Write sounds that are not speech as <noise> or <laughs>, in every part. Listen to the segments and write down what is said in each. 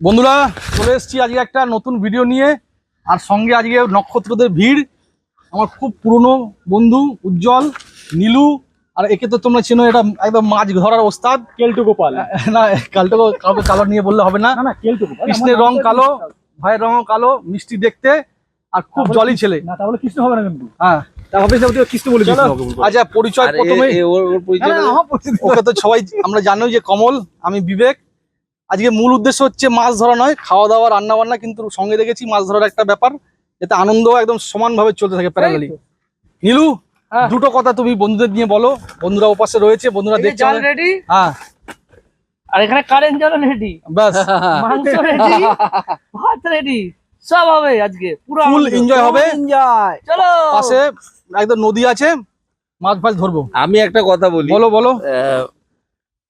বন্ধুরা চলে এসেছি আজকে একটা নতুন ভিডিও নিয়ে। আর সঙ্গে আজকে নক্ষত্রদের ভিড়। আমার খুব পুরনো বন্ধু উজ্জ্বল নীলু আর একে তো তোমরা চেনো এটা একদম মাছ ধরার ওস্তাদ। কেলটু গোপাল। না কালটো কাউকে কালো নিয়ে বললে হবে না। না না কেলটু গোপাল কৃষ্ণের রং কালো ভাইয়ের রং কালো মিষ্টি দেখতে আর খুব জলি ছেলে। না তাহলে কৃষ্ণ হবে না কিন্তু। হ্যাঁ। আচ্ছা পরিচয় প্রথমে। ওকে তো সবাই আমরা জানি যে কমল আমি বিবেক। আজকে মূল উদ্দেশ্য হচ্ছে মাছ ধরা নয় খাওয়া দাওয়া রান্না বান্না কিন্তু সঙ্গে দেখেছি মাছ ধরার একটা ব্যাপার এতে আনন্দ একদম সমানভাবে চলতে থাকে প্যারালালি নীলু হ্যাঁ। দুটো কথা তুমি বন্ধুদের নিয়ে বলো বন্ধুরা ওপাশে রয়েছে বন্ধুরা দেখছে রেডি হ্যাঁ। আর এখানে কারেন্ট জাল রেডি ব্যাস। <laughs> মাংস রেডি ভাত রেডি সব হবে আজকে পুরো ফুল এনজয় হবে। এনজয় চলো। পাশে একদম নদী আছে মাছ ফাছ ধরবো। আমি একটা কথা বলি। বলো বলো।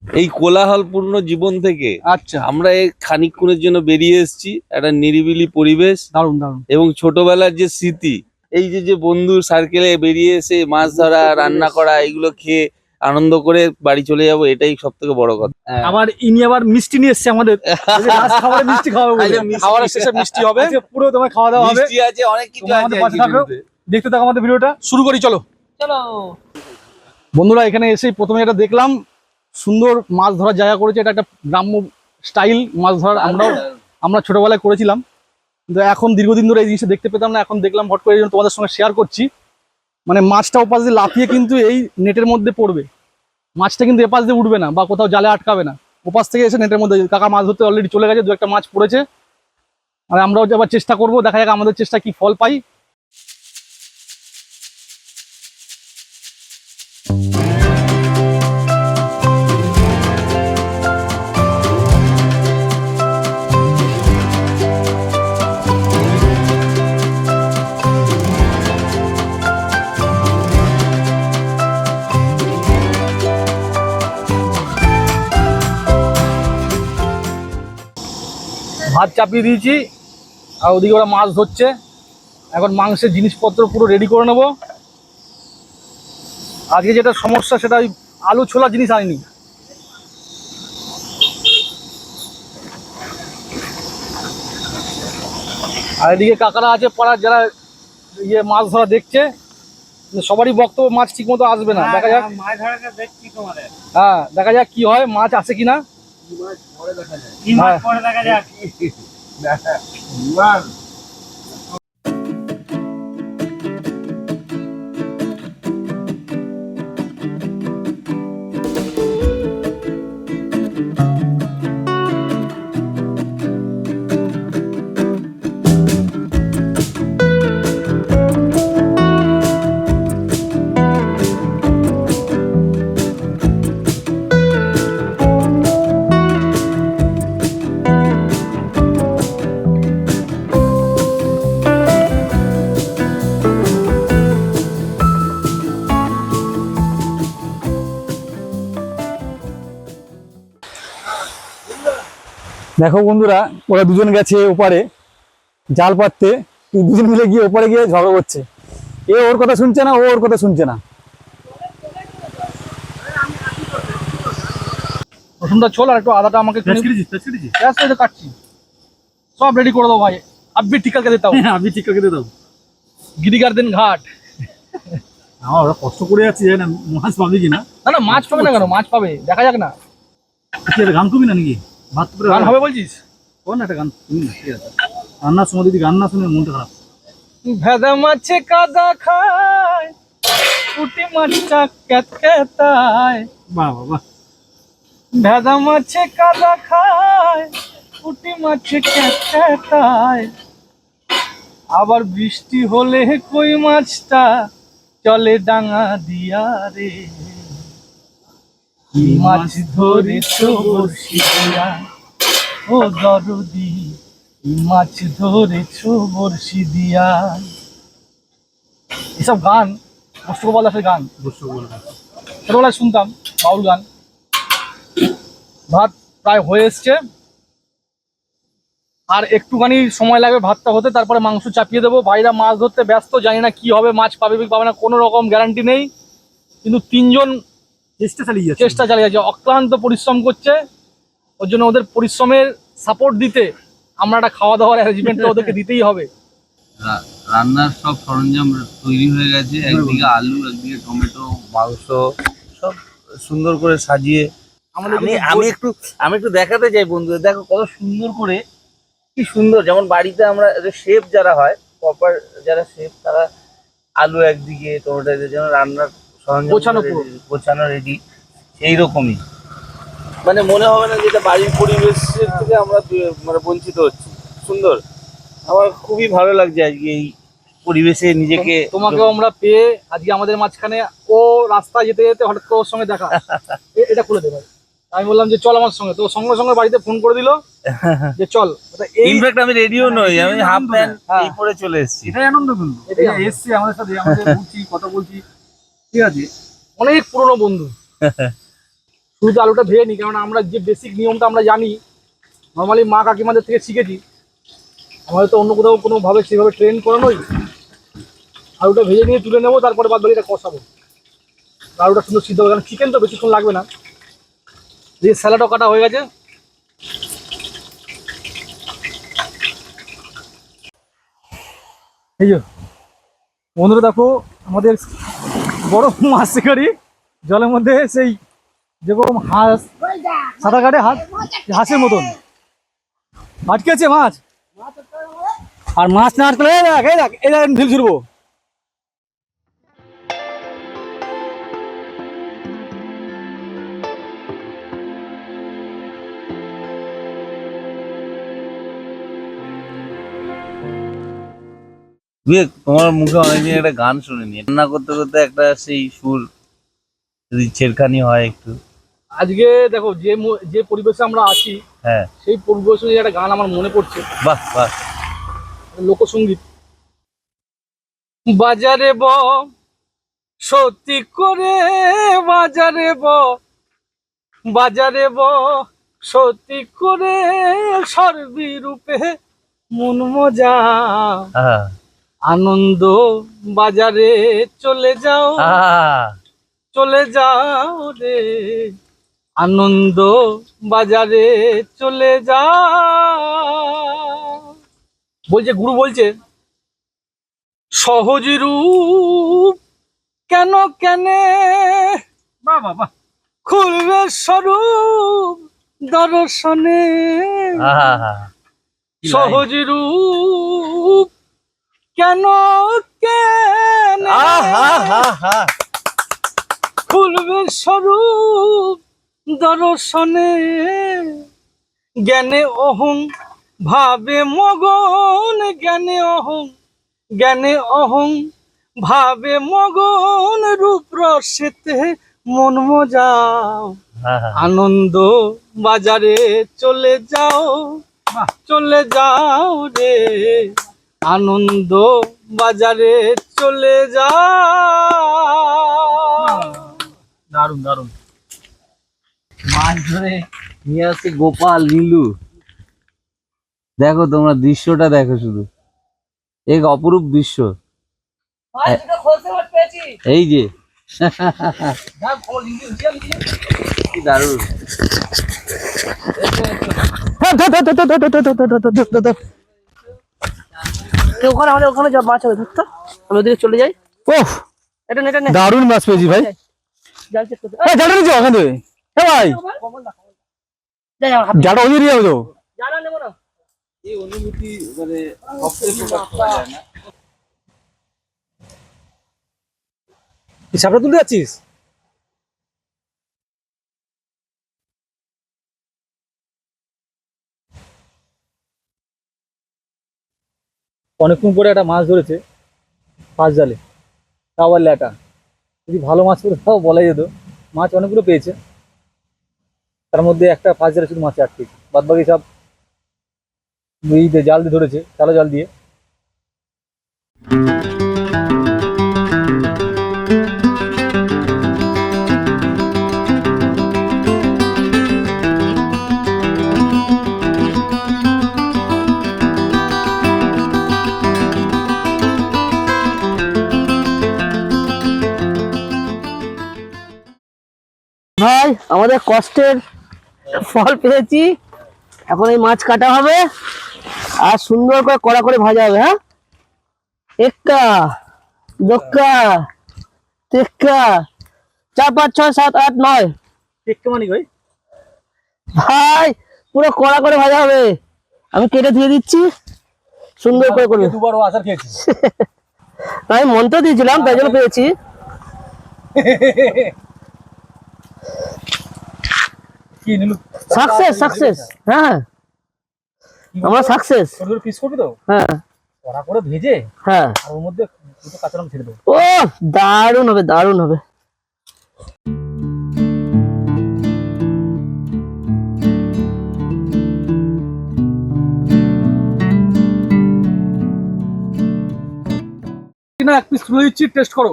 এই কোলাহলপূর্ণ জীবন থেকে আচ্ছা। আমরা এই খানিকক্ষণের জন্য বেরিয়ে এসেছি একটা নিরিবিলি পরিবেশ। দারুণ দারুণ এবং ছোটবেলার যে স্মৃতি এই যে যে বন্ধুর সার্কেলে বেরিয়ে এসে মাছ ধরা রান্না করা এগুলো খেয়ে আনন্দ করে বাড়ি চলে যাব এটাই সব থেকে বড় কথা। আবার ইনি আবার মিষ্টি নিয়ে এসছে আমাদের। <laughs> খাবারে মিষ্টি। আচ্ছা, খাওয়ার শেষে মিষ্টি হবে। পুরো তোমার খাওয়া দাওয়া হবে। মিষ্টি আছে অনেক কিছু আছে। দেখতে থাকো আমাদের ভিডিওটা। শুরু করি চলো। চলো। বন্ধুরা এখানে এসেই প্রথমে এটা দেখলাম সুন্দর মাছ ধরার জায়গা করেছে, এটা একটা গ্রাম্য স্টাইল মাছ ধরার আমরাও আমরা ছোটবেলায় করেছিলাম। কিন্তু এখন দীর্ঘদিন ধরে এই জিনিসটা দেখতে পেতাম না, এখন দেখলাম হট করে তোমাদের সঙ্গে শেয়ার করছি। মানে মাছটা ওপাশ দিয়ে লাফিয়ে কিন্তু এই নেটের মধ্যে পড়বে। মাছটা কিন্তু এপাশ দিয়ে উঠবে না বা কোথাও জালে আটকাবে না। ওপাশ থেকে এসে নেটের মধ্যে কাকা মাছ ধরতে অলরেডি চলে গেছে, দু একটা মাছ পড়েছে। আর আমরাও যে আবার চেষ্টা করব, দেখা যাক আমাদের চেষ্টা কি ফল পাই। ভাত চাপিয়ে দিয়েছি আর ওদিকে ওরা মাছ ধরছে। এখন মাংসের জিনিসপত্র পুরো রেডি করে নেব। আজকে যেটা সমস্যা সেটা ওই আলু ছোলা জিনিস আনিনি। আর এদিকে কাকারা আছে পাড়ার যারা ইয়ে মাছ ধরা দেখছে সবারই বক্তব্য মাছ ঠিক মতো আসবে না। দেখা যাক। তোমাদের। হ্যাঁ দেখা যাক কি হয় মাছ আসে কিনা। কি মাছ পরে দেখা যাক দেখো বন্ধুরা ওরা দুজন গেছে ওপারে জাল পাততে এই দুজন মিলে গিয়ে ওপারে গিয়ে ঝগড়া করছে। এ ওর কথা শুনছে না ও ওর কথা শুনছে না। রসুনটা ছোল আর একটু আদাটা আমাকে কাটছি। সব রেডি করে ভাই। আব্বি দাও। গিরিগার দিন ঘাট। ওরা কষ্ট করে যাচ্ছে জানি না মাছ পাবে কিনা। না না মাছ পাবে না কেন? মাছ পাবে। দেখা যাক না। গান কবি না নাকি? গান হবে বলছিস? কোন একটা গান? রান্নার সময় যদি গান না শুনে মনটা খারাপ। ভেদা মাছে কাদা খায় পুটি মাছটা বাহ বাহ ভেদা মাছে কাদা খায় পুটি মাছে আবার বৃষ্টি হলে কই মাছটা চলে ডাঙা দিয়া রে। কি মাছ ধরেছ দিয়া ও দরদি, মাছ ধরেছ বড়শি দিয়া এসব গান মুস্তফা দাসের গান। ছোটবেলায় শুনতাম, বাউল গান। ভাত প্রায় হয়ে এসছে। আর একটুখানি সময় লাগবে ভাতটা হতে, তারপরে মাংস চাপিয়ে দেবো। ভাইরা মাছ ধরতে ব্যস্ত, জানি না কি হবে, মাছ পাবে পাবে না, কোনো রকম গ্যারান্টি নেই। কিন্তু তিনজন চেষ্টা চালিয়ে যাচ্ছে। চেষ্টা চালিয়ে যাচ্ছে। অক্লান্ত পরিশ্রম করছে। ওর জন্য ওদের পরিশ্রমের সাপোর্ট দিতে আমরা একটা খাওয়া দাওয়ার অ্যারেঞ্জমেন্ট ওদেরকে দিতেই হবে। রান্নার সব সরঞ্জাম তৈরি হয়ে গেছে। একদিকে আলু একদিকে টমেটো মাংস সব সুন্দর করে সাজিয়ে আমাদের আমি আমি একটু আমি একটু দেখাতে চাই বন্ধুদের। দেখো কত সুন্দর করে কি সুন্দর। যেমন বাড়িতে আমরা শেফ যারা হয় প্রপার যারা শেফ তারা আলু একদিকে টমেটো যেন রান্নার গোছানো পুরো। গোছানো রেডি সেই রকমই মানে মনে হবে না যে এটা বাড়ির পরিবেশের থেকে আমরা মানে বঞ্চিত হচ্ছি। সুন্দর। আমার খুবই ভালো লাগছে আজকে এই পরিবেশে নিজেকে তোমাকেও আমরা পেয়ে আজকে আমাদের মাঝখানে ও রাস্তায় যেতে যেতে হঠাৎ করে ওর সঙ্গে দেখা। <laughs> এটা খুলে দেবে আমি বললাম যে চল আমার সঙ্গে। তো সঙ্গে সঙ্গে বাড়িতে ফোন করে দিল <laughs> যে চল। এই ইনফ্যাক্ট আমি রেডিও নই। আমি হাফ প্যান্ট হ্যাঁ। এই পরে চলে এসেছি। এটাই আনন্দ কিন্তু। এসছে আমাদের সাথে আমাদের <laughs> কথা বলছি। ঠিক আছে? অনেক পুরনো বন্ধু। <laughs> শুধু আলুটা ধুয়ে নি কারণ আমরা যে বেসিক নিয়মটা আমরা জানি নর্মালি মা কাকিমাদের থেকে শিখেছি। আমাদের তো অন্য কোথাও কোনোভাবে সেভাবে ট্রেন করানোই। আলুটা ভেজে নিয়ে তুলে নেব তারপরে বাদ বাকিটা কষাবো। আলুটা সুন্দর সিদ্ধ হবে কারণ চিকেন তো বেশিক্ষণ লাগবে না। দিয়ে স্যালাডও কাটা হয়ে গেছে। এই যে বন্ধুরা দেখো আমাদের বড় মাছ শিকারি জলের মধ্যে সেই যেরকম হাঁস সাঁতার কাটে হাঁস হাঁসের মতন। আটকে আছে মাছ। আর মাছ না আটকে দেখ, এই দেখ এই দেখ ঢিল ছুড়বো বিবেক তোমার মুখে অনেকদিন একটা গান শুনিনি। রান্না করতে করতে একটা সেই সুর যদি ছেড়খানি হয় একটু। আজকে দেখো যে মো- যে পরিবেশে আমরা আছি হ্যাঁ। সেই পরিবেশে একটা গান আমার মনে পড়ছে। বাহ বাহ। লোকসঙ্গীত। বাজারে ব সত্যি করে বাজারে ব বাজারে ব সত্যি করে সর্বি রূপে মন মজা। আহা, আনন্দ বাজারে চলে যাও। চলে যাও রে। আনন্দ বাজারে চলে যাও। বলছে গুরু বলছে সহজ রূপ কেন কেন? বাহ বাহ খুলবে স্বরূপ দর্শনে। সহজ রূপ কেন কেন খুলবে স্বরূপ দর্শনে। জ্ঞানে অহং ভাবে মগন। জ্ঞানে অহং জ্ঞানে অহং ভাবে মগন। রূপ রসেতে মন মজাও। আনন্দ বাজারে চলে যাও চলে যাও রে। আনন্দ বাজারে চলে যা দারুণ দারুণ মাছ ধরে নিয়ে আসছে গোপাল নীলু দেখো তোমরা দৃশ্যটা দেখো শুধু এক অপরূপ দৃশ্য এই যে কি দারুণ ওখানে আমাদের ওখানে যা মাছ হবে ধরতো আমি ওদিকে চলে যাই। ওহ এটা নে, এটা নে। দারুণ মাছ পেয়েছি ভাই। জাল চেক করতে এই জালটা নিচে ওখান এ ভাই। জালটা ওদিকে দিয়ে যাও জানা নেব না। এই অনুভূতি মানে সবচেয়ে প্রকাশ যায় না। সাপটা তুলতে যাচ্ছিস? অনেকক্ষণ পরে একটা মাছ ধরেছে পাঁচ জালে তাও আবার ল্যাটা। যদি ভালো মাছ পড়ে তাও বলাই যেত। মাছ অনেকগুলো পেয়েছে। তার মধ্যে একটা পাঁচ জালে শুধু মাছ আটকেছে। বাদবাকি সব দুই জাল দিয়ে ধরেছে, কালো জাল দিয়ে। আমাদের কষ্টের ফল পেয়েছি। এখন এই মাছ কাটা হবে। আর সুন্দর করে কড়া করে ভাজা হবে হ্যাঁ? একটা দোক্কা তেক্কা চার পাঁচ ছয় সাত আট নয়। মানি ভাই? ভাই পুরো কড়া করে ভাজা হবে। আমি কেটে দিয়ে দিচ্ছি। সুন্দর করে করবে দুবার আচার খেয়েছি। <laughs> আমি মন্ত্র দিয়েছিলাম তাই জন্য পেয়েছি। <laughs> সাকসেস সাকসেস হ্যাঁ আমরা সাকসেস পিস করবি তো? হ্যাঁ। কড়া করে ভেজে হ্যাঁ। আর ওর মধ্যে দুটো কাঁচা লঙ্কা ছেড়ে দেবো। ও দারুণ হবে দারুণ হবে। না এক পিস তুলে দিচ্ছি টেস্ট করো।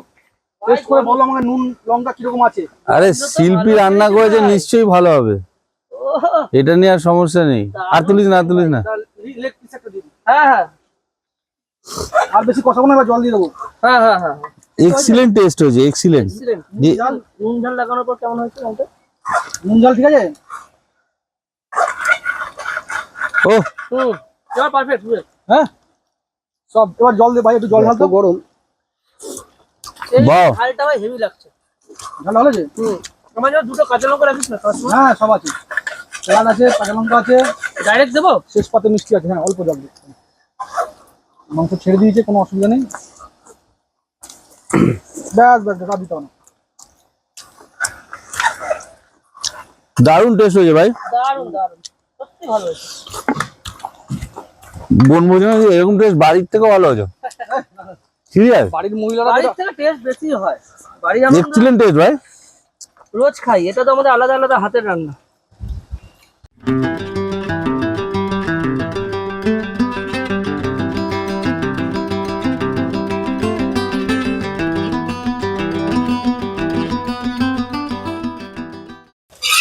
টেস্ট করে বলো আমাকে নুন লঙ্কা কীরকম আছে? আরে শিল্পী রান্না করেছে নিশ্চয়ই ভালো হবে। এটা নিয়ে আর সমস্যা নেই। আর তুলিস না আর তুলিস না। হ্যাঁ হ্যাঁ। আর বেশি কষাবো না জল দিয়ে দেবো। হ্যাঁ হ্যাঁ হ্যাঁ এক্সিলেন্ট টেস্ট হয়েছে এক্সিলেন্ট নুন ঝাল? লাগানোর পর কেমন হয়েছে নুন জাল ঠিক আছে? ও হুম এবার পারফেক্ট হ্যাঁ? সব এবার জল দিয়ে ভাই একটু জল ঢালতো গরম। বাহ। ঝালটা ভাই হেভি লাগছে। হুম। আমার জন্য দুটো কাঁচা লঙ্কা রাখিস না? হ্যাঁ সব আছে। কাঁচা লঙ্কা আছে। ডাইরেক্ট দেবো? শেষ পাতে মিষ্টি আছে। হ্যাঁ অল্প জল মাংস ছেড়ে দিয়েছে কোনো অসুবিধা নেই। ব্যাস ব্যাস দিতে হবে না। দারুণ টেস্ট হয়েছে ভাই। দারুণ দারুণ। সত্যি ভালো হয়েছে। বনভোজনে এরকম টেস্ট বাড়ির থেকেও ভালো হয়েছে। <laughs> সিরিয়াস বাড়ির মহিলারা বাড়ির থেকে টেস্ট বেশি হয়। বাড়ি আমরা এক্সিলেন্ট টেস্ট ভাই। রোজ খাই এটা তো আমাদের আলাদা আলাদা হাতের রান্না।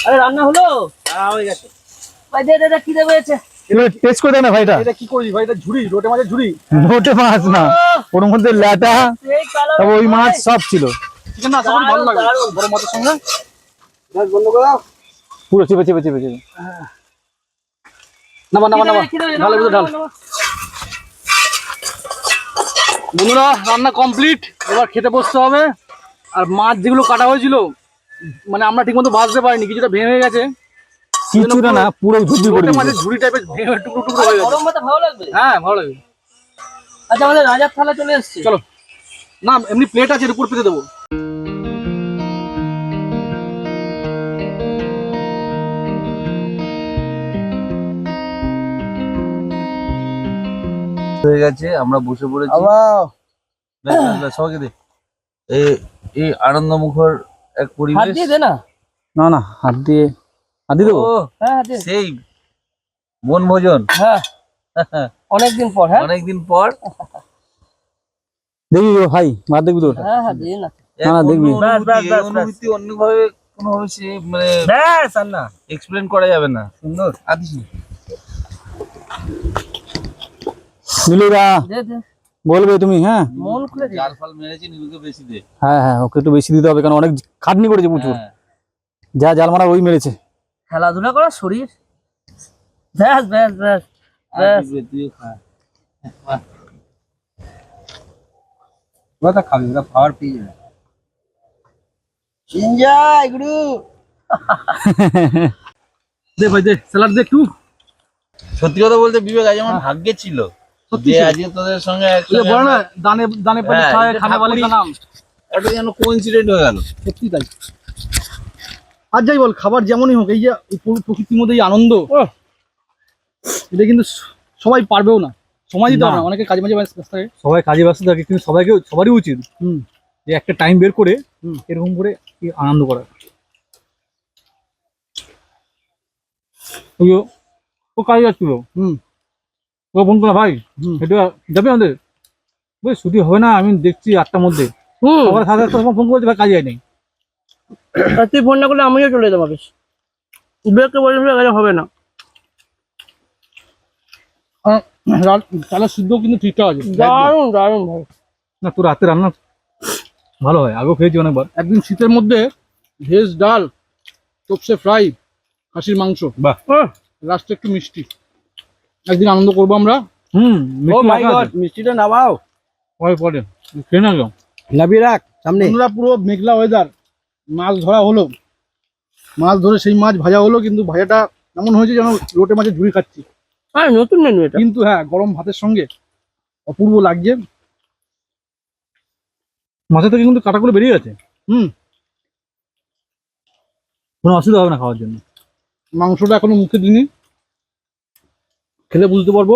আরে রান্না হলো? হ্যাঁ হয়ে গেছে। ভাই দে দে দে কি দেবে টেস্ট করে না ভাইটা। এটা কি করিস ভাই? এটা ঝুড়ি রোটে মাছের ঝুড়ি। লোটে মাছ না ওর মধ্যে ল্যাটা ওই মাছ সব ছিল। না তখন ভালো লাগে বড় মাছের সঙ্গে। গ্যাস বন্ধ করে দাও। পুরো চেপে চেপে চেপে চেপে। নামা নামা নামা। ঢাল এগুলো ঢাল। বন্ধুরা রান্না কমপ্লিট এবার খেতে বসতে হবে। আর মাছ যেগুলো কাটা হয়েছিল মানে আমরা ঠিকমতো ভাজতে পারিনি কিছুটা ভেঙে গেছে। কিছুটা না পুরো রোটে দিয়েছে। মাছের ঝুড়ি টাইপের ভেঙে টুকরো টুকরো হয়ে গেছে। গরম ভাতে ভালো লাগবে? হ্যাঁ ভালো লাগে আচ্ছা আমাদের রাজার থালা চলে এসছে। চলো। না এমনি প্লেট আছে এর উপর পেতে দেবো। হয়ে গেছে আমরা বসে পড়েছি। সবাইকে দে। এই- এই আনন্দ মুখর এক পরিবেশ। দিয়ে দে না। না না হাত দিয়ে দেবো? হ্যাঁ হ্যাঁ। অনেকদিন পর হ্যাঁ। অনেকদিন পর। দেখবি ভাই ভাত দেখবি তো? হ্যাঁ হ্যাঁ না দেখবি। অনুভূতি, অন্যভাবে কোনোভাবে সে মানে ব্যাস আর না। এক্সপ্লেন করা যাবে না। সুন্দর। আদিস বলবে তুমি হ্যাঁ? মন খুলে দে। জাল মেরেছি নীলুকে বেশি দে। হ্যাঁ হ্যাঁ ওকে একটু বেশি দিতে হবে কারণ অনেক খাটনি করেছে প্রচুর। হ্যাঁ। যা জাল মারা ওই মেরেছে। খেলাধুলা করা শরীর। ব্যাস ব্যাস ব্যাস ব্যাস। দিবে, তুইও খা। ওটা খাবি ওটা খাওয়ার পেয়ে যাবে। <laughs> দে ভাই দে স্যালাড দে একটু। সত্যি কথা বলতে বিবেক আজ আমার ভাগ্যে ছিল। সত্যি যে আজকে তোদের সঙ্গে ওই বলো না দানে দানে হ্যাঁ, খায় বলে নাম যেন কোইন্সিডেন্ট হয়ে গেল। সত্যি তাই। আর যাই বল খাবার যেমনই হোক এই যে পুরো প্রকৃতির মধ্যে এই আনন্দ এটা কিন্তু সবাই পারবেও না। সময় দিতে হবে না অনেকে কাজে মাঝে ব্যস্ত থাকে। সবাই কাজে ব্যস্ত থাকে কিন্তু সবাইকে সবারই উচিত হুম। যে একটা টাইম বের করে হুম। এরকম করে আনন্দ করা। ও- কাজে যাচ্ছিল। হুম। ও ফোন করে ভাই হুম। এটা যাবে আমাদের? বই ছুটি হবে না আমি দেখছি আটটার মধ্যে। হুম। সকাল সাড়ে আটটার সময় ফোন করেছি ভাই কাজে যায়নি। আর তুই ফোন না করলে আমিও চলে যেতাম অফিস উবেরকে বলে গেলে হবে না। রা- সিদ্ধ কিন্তু ঠিকঠাক আছে। দারুণ দারুণ ভাই। না তোর রাতে রান্না ভালো হয় আগেও খেয়েছি অনেকবার। একদিন শীতের মধ্যে ভেজ ডাল তোপসে ফ্রাই খাসির মাংস। বাহ। লাস্টে একটু মিষ্টি। একদিন আনন্দ করব আমরা। হুম ও মাই গড মিষ্টিটা নামাও। পরে পরে খেয়ে না গো লাভিয়ে রাখ সামনে। পুরো মেঘলা ওয়েদার মাছ ধরা হলো। মাছ ধরে সেই মাছ ভাজা হলো কিন্তু ভাজাটা এমন হয়েছে যেন লোটে মাছের ঝুড়ি খাচ্ছি। আর নতুন মেনু এটা? কিন্তু হ্যাঁ গরম ভাতের সঙ্গে অপূর্ব লাগছে। মাথা থেকে কিন্তু কাটা করে বেরিয়ে গেছে। হুম। কোনো অসুবিধা হবে না খাওয়ার জন্য। মাংসটা এখনও মুখে দিইনি। খেলে বুঝতে পারব।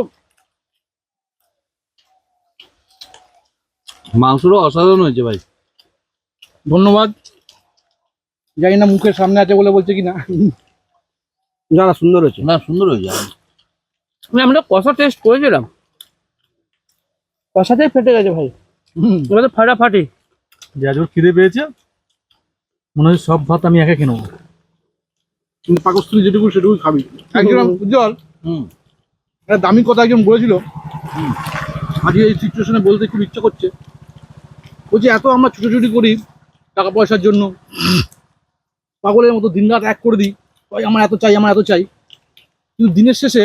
মাংসটা অসাধারণ হয়েছে ভাই। ধন্যবাদ। জানি না মুখের সামনে আছে বলে বলছে কি না না না সুন্দর হয়েছে। না সুন্দর হয়েছে আমরা কষা টেস্ট করেছিলাম। কষাতেই ফেটে গেছে ভাই। হুম, ওটা তো ফাটাফাটি। যে আজ ওর খিদে পেয়েছে। মনে হয় সব ভাত আমি একা খেয়ে নেব। কিন্তু পাকস্থলী যেটুকু সেটুকু খাবি। একজন উজ্জ্বল। হুম। একটা দামি কথা একজন বলেছিল। আজকে এই সিচুয়েশনে বলতে খুব ইচ্ছা করছে। বলছে এত আমরা ছুটোছুটি করি টাকা পয়সার জন্য। পাগলের মতো দিন রাত এক করে দিই ওই আমার এত চাই আমার এত চাই। কিন্তু দিনের শেষে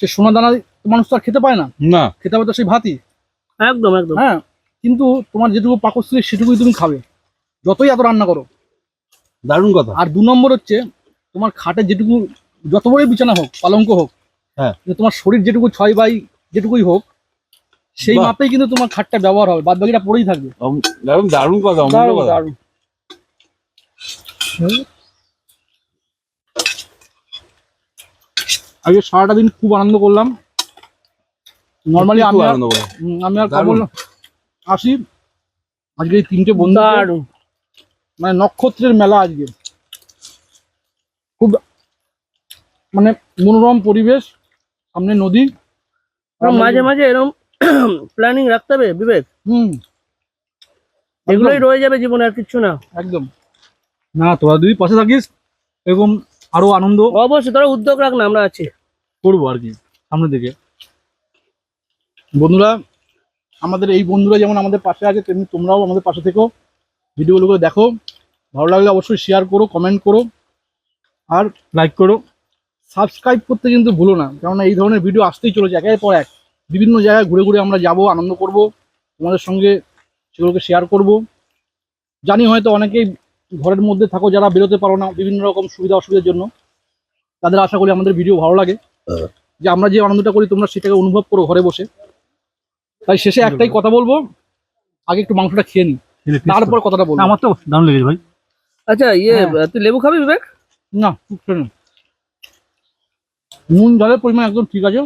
সে সোনা দানা মানুষ তো আর খেতে পায় না। না। খেতে হবে তো সেই ভাতই। একদম একদম। হ্যাঁ কিন্তু তোমার যেটুকু পাকস্থলী সেটুকুই তুমি খাবে। যতই এত রান্না করো। দারুণ কথা। আর দু নম্বর হচ্ছে তোমার খাটে যেটুকু যত বড়ই বিছানা হোক পালঙ্ক হোক হ্যাঁ। তোমার শরীর যেটুকু ছয় বাই যেটুকুই হোক সেই মাপেই কিন্তু তোমার খাটটা ব্যবহার হবে বাদ বাকিটা পড়েই থাকবে। দারুণ, কথা। দারুণ। আজকে সারাটা দিন খুব আনন্দ করলাম। নর্মালি আমি আর- আনন্দ করে। আমি আর। কমল আসি। আজকে এই তিনটে বন্ধু মানে নক্ষত্রের মেলা আজকে। খুব মানে মনোরম পরিবেশ সামনে নদী। মাঝে মাঝে এরকম প্ল্যানিং <clears throat> রাখতে হবে বিবেক। হুম। এগুলোই রয়ে যাবে জীবনে আর কিছু না। একদম। না তোরা দুই পাশে থাকিস এরকম আরও আনন্দ অবশ্যই তোরা উদ্যোগ রাখ না আমরা আছি। করব আর কি সামনের দিকে। বন্ধুরা আমাদের এই বন্ধুরা যেমন আমাদের পাশে আছে তেমনি তোমরাও আমাদের পাশে থেকো। ভিডিওগুলো দেখো। ভালো লাগলে অবশ্যই শেয়ার করো কমেন্ট করো। আর লাইক করো। সাবস্ক্রাইব করতে কিন্তু ভুলো না কেননা এই ধরনের ভিডিও আসতেই চলেছে একের পর এক। বিভিন্ন জায়গায় ঘুরে ঘুরে আমরা যাব আনন্দ করব তোমাদের সঙ্গে সেগুলোকে শেয়ার করব। জানি হয়তো অনেকেই ঘরের মধ্যে থাকো যারা বেরোতে পারো না বিভিন্ন রকম সুবিধা অসুবিধার জন্য তাদের আশা করি আমাদের ভিডিও ভালো লাগে। যে আমরা যে আনন্দটা করি তোমরা সেটাকে অনুভব করো ঘরে বসে। তাই শেষে একটাই কথা বলব আগে একটু মাংসটা খেয়ে নি তারপর কথাটা বলব। আমার তো দারুণ লেগেছে ভাই। আচ্ছা ইয়ে হ্যাঁ। তুই লেবু খাবি বিবেক? না। নুন জলের পরিমাণ একদম ঠিক আছে।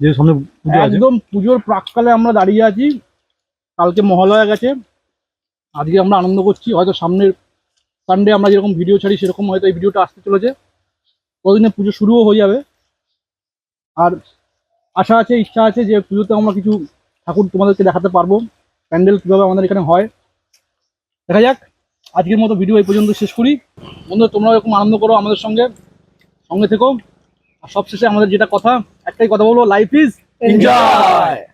যে সামনে আছে। একদম পুজোর প্রাককালে আমরা দাঁড়িয়ে আছি। কালকে মহালয়া গেছে। আজকে আমরা আনন্দ করছি হয়তো সামনের সানডে আমরা যেরকম ভিডিও ছাড়ি সেরকম হয়তো এই ভিডিওটা আসতে চলেছে। কদিনে পুজো শুরুও হয়ে যাবে। আর আশা আছে ইচ্ছা আছে যে পুজোতে আমরা কিছু ঠাকুর তোমাদেরকে দেখাতে পারব। প্যান্ডেল কীভাবে আমাদের এখানে হয়। দেখা যাক। আজকের মতো ভিডিও এই পর্যন্ত শেষ করি। বন্ধুরা তোমরা এরকম আনন্দ করো আমাদের সঙ্গে। সঙ্গে থেকো। আর সবশেষে আমাদের যেটা কথা একটাই কথা বলব লাইফ ইজ Enjoy!